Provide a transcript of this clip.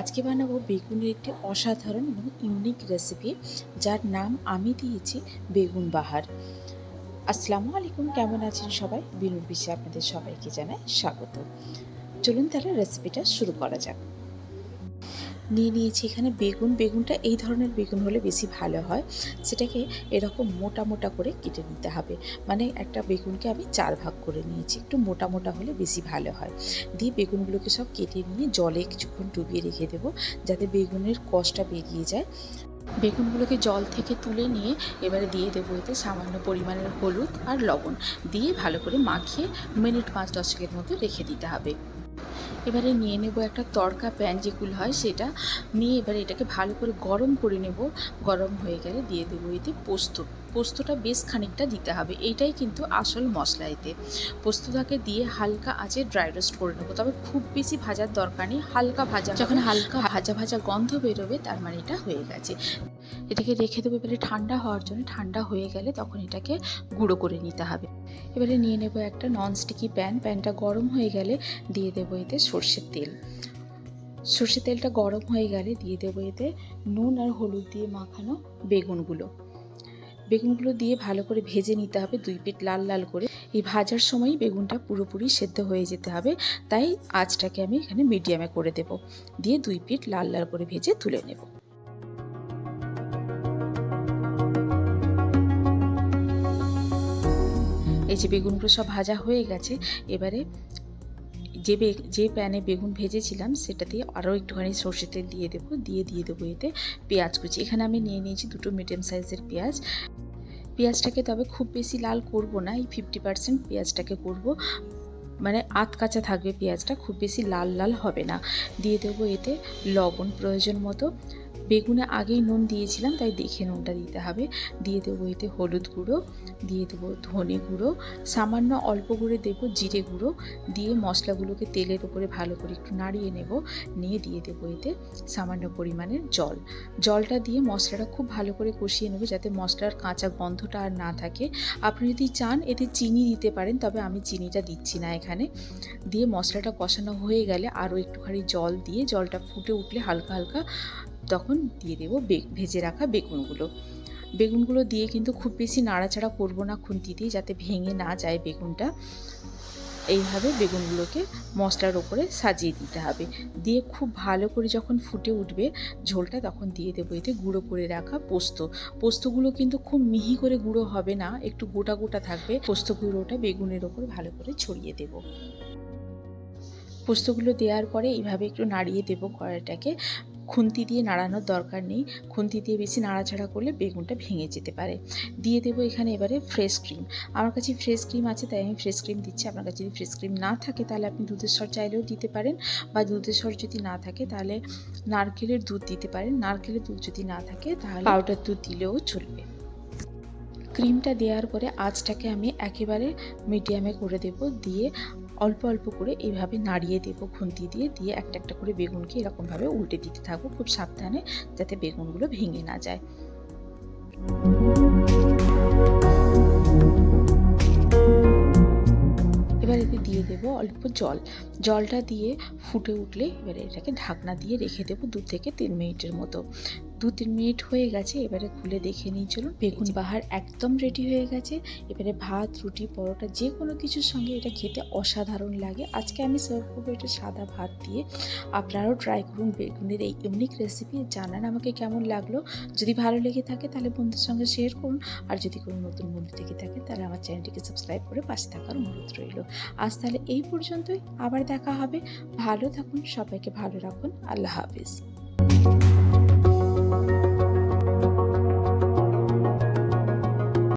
আজকে বানাবো বেগুনের একটি অসাধারণ এবং ইউনিক রেসিপি যার নাম আমি দিয়েছি বেগুন বাহার। আসসালামু আলাইকুম, কেমন আছেন সবাই? বিনুর বিষয়ে আপনাদের সবাইকে জানাই স্বাগত। চলুন তাহলে রেসিপিটা শুরু করা যাক। নিয়ে নিয়েছি এখানে বেগুন। বেগুনটা এই ধরনের বেগুন হলে বেশি ভালো হয়। সেটাকে এরকম মোটা মোটা করে কেটে নিতে হবে। মানে একটা বেগুনকে আমি চার ভাগ করে নিয়েছি। একটু মোটা মোটা হলে বেশি ভালো হয়। দিয়ে বেগুনগুলোকে সব কেটে নিয়ে জলে কিছুক্ষণ ডুবিয়ে রেখে দেবো যাতে বেগুনের কষটা বেরিয়ে যায়। বেগুনগুলোকে জল থেকে তুলে নিয়ে এবারে দিয়ে দেবো এতে সামান্য পরিমাণের হলুদ আর লবণ। দিয়ে ভালো করে মাখিয়ে মিনিট পাঁচ দশকের মতো রেখে দিতে হবে। এবারে নিয়ে নেব একটা তড়কা প্যান যেগুলো হয় সেটা। নিয়ে এবারে এটাকে ভালো করে গরম করে নেব। গরম হয়ে গেলে দিয়ে দেবো এতে পোস্ত। পোস্তটা বেশ খানিকটা দিতে হবে। এইটাই কিন্তু আসল মশলা এতে। পোস্তটাকে দিয়ে হালকা আঁচে ড্রাই রোস্ট করে নেব। তবে খুব বেশি ভাজার দরকার নেই। হালকা ভাজা যখন হালকা ভাজা ভাজা গন্ধ বেরোবে তার মানে এটা হয়ে গেছে। এটাকে রেখে দেবো। এবারে ঠান্ডা হওয়ার জন্য ঠান্ডা হয়ে গেলে তখন এটাকে গুঁড়ো করে নিতে হবে। এবারে নিয়ে নেব একটা ননস্টিকি প্যান প্যানটা গরম হয়ে গেলে দিয়ে দেবো এতে সর্ষের তেল। সর্ষের তেলটা গরম হয়ে গেলে দিয়ে দেবো এতে নুন আর হলুদ দিয়ে মাখানো বেগুনগুলো। বেগুনগুলো দিয়ে ভালো করে ভেজে নিতে হবে দুই পিঠ লাল লাল করে। এই ভাজার সময় বেগুনটা পুরোপুরি সেদ্ধ হয়ে যেতে হবে। তাই আঁচটাকে আমি এখানে মিডিয়ামে করে দেব। দিয়ে দুই পিঠ লাল লাল করে ভেজে তুলে নেব। এই যে বেগুনগুলো সব ভাজা হয়ে গেছে, এবারে যে যে প্যানে বেগুন ভেজেছিলাম সেটা দিয়ে আরও একটুখানি সর্ষে তেল দিয়ে দেবো, দিয়ে দিয়ে দেবো এতে পেঁয়াজ কুচি। এখানে আমি নিয়ে নিয়েছি দুটো মিডিয়াম সাইজের পেঁয়াজ। পেঁয়াজটাকে তবে খুব বেশি লাল করব না, এই ফিফটি পার্সেন্ট পেঁয়াজটাকে করব। মানে আধ কাঁচা থাকবে পেঁয়াজটা, খুব বেশি লাল লাল হবে না। দিয়ে দেবো এতে লবণ প্রয়োজন মতো। বেগুনে আগেই নুন দিয়েছিলাম, তাই দেখে নুনটা দিতে হবে। দিয়ে দেবো এতে হলুদ গুঁড়ো। দিয়ে দেবো ধনে গুঁড়ো, সামান্য অল্প করে দেবো জিরে গুঁড়ো, দিয়ে মশলাগুলোকে তেলের উপরে ভালো করে একটু নাড়িয়ে নেব, নিয়ে দিয়ে দেবো এতে সামান্য পরিমাণের জল। জলটা দিয়ে মশলাটা খুব ভালো করে কষিয়ে নেব যাতে মশলার কাঁচা গন্ধটা আর না থাকে। আপনি যদি চান এতে চিনি দিতে পারেন, তবে আমি চিনিটা দিচ্ছি না এখানে। দিয়ে মশলাটা কষানো হয়ে গেলে আরও একটুখানি জল দিয়ে জলটা ফুটে উঠলে হালকা হালকা তখন দিয়ে দেবো বে, ভেজে রাখা বেগুনগুলো। বেগুনগুলো দিয়ে কিন্তু খুব বেশি নাড়াচাড়া করব না খুন্তি দিয়ে, যাতে ভেঙে না যায় বেগুনটা। এইভাবে বেগুনগুলোকে মশলার ওপরে সাজিয়ে দিতে হবে। দিয়ে খুব ভালো করে যখন ফুটে উঠবে ঝোলটা, তখন দিয়ে দেবো এতে গুঁড়ো করে রাখা পোস্ত। পোস্তগুলো কিন্তু খুব মিহি করে গুঁড়ো হবে না, একটু গোটা গোটা থাকবে। পোস্ত গুঁড়োটা বেগুনের ওপর ভালো করে ছড়িয়ে দেবো। পোস্তগুলো দেওয়ার পরে এইভাবে একটু নাড়িয়ে দেবো কড়াইটাকে। খুন্তি দিয়ে নাড়ানোর দরকার নেই। খুন্তি দিয়ে বেশি নাড়াচাড়া করলে বেগুনটা ভেঙে যেতে পারে। দিয়ে দেবো এখানে এবারে ফ্রেশ ক্রিম আমার কাছে ফ্রেশ ক্রিম আছে, তাই আমি ফ্রেশ ক্রিম দিচ্ছি। আপনার কাছে যদি ফ্রেশ ক্রিম না থাকে, তাহলে আপনি দুধের সর চাইলেও দিতে পারেন বা দুধের সর যদি না থাকে, তাহলে নারকেলের দুধ দিতে পারেন। নারকেলের দুধ যদি না থাকে, তাহলে পাউডার দুধ দিলেও চলবে। ক্রিমটা দেওয়ার পরে আঁচটাকে আমি একেবারে মিডিয়ামে করে দেব, দিয়ে অল্প অল্প করে এইভাবে নাড়িয়ে দেবো, খুন্তি দিয়ে দিয়ে একটা একটা করে বেগুনকে এরকমভাবে উল্টে দিতে থাকব খুব সাবধানে যাতে বেগুনগুলো ভেঙে না যায়। এবার এতে দিয়ে দেবো অল্প জল। জলটা দিয়ে ফুটে উঠলে এবারে এটাকে ঢাকনা দিয়ে রেখে দেবো দু থেকে তিন মিনিটের মতো। দু তিন মিনিট হয়ে গেছে এবারে খুলে দেখে নিই চলুন। বেগুন বাহার একদম রেডি হয়ে গেছে। এবারে ভাত রুটি পরোটা যে কোনো কিছুর সঙ্গে এটা খেতে অসাধারণ লাগে। আজকে আমি সার্ভ করব এটা সাদা ভাত দিয়ে। আপনারাও ট্রাই করুন বেগুনের এই ইউনিক রেসিপি জানান আমাকে কেমন লাগল। যদি ভালো লেগে থাকে তাহলে বন্ধুর সঙ্গে শেয়ার করুন। আর যদি কোনো নতুন বন্ধু থেকে থাকে তাহলে আমার চ্যানেলটিকে সাবস্ক্রাইব করে পাশে থাকার অনুরোধ রইল। আজ তাহলে এই পর্যন্তই। আবার দেখা হবে। ভালো থাকুন সবাইকে ভালো রাখুন। আল্লাহ হাফিজ।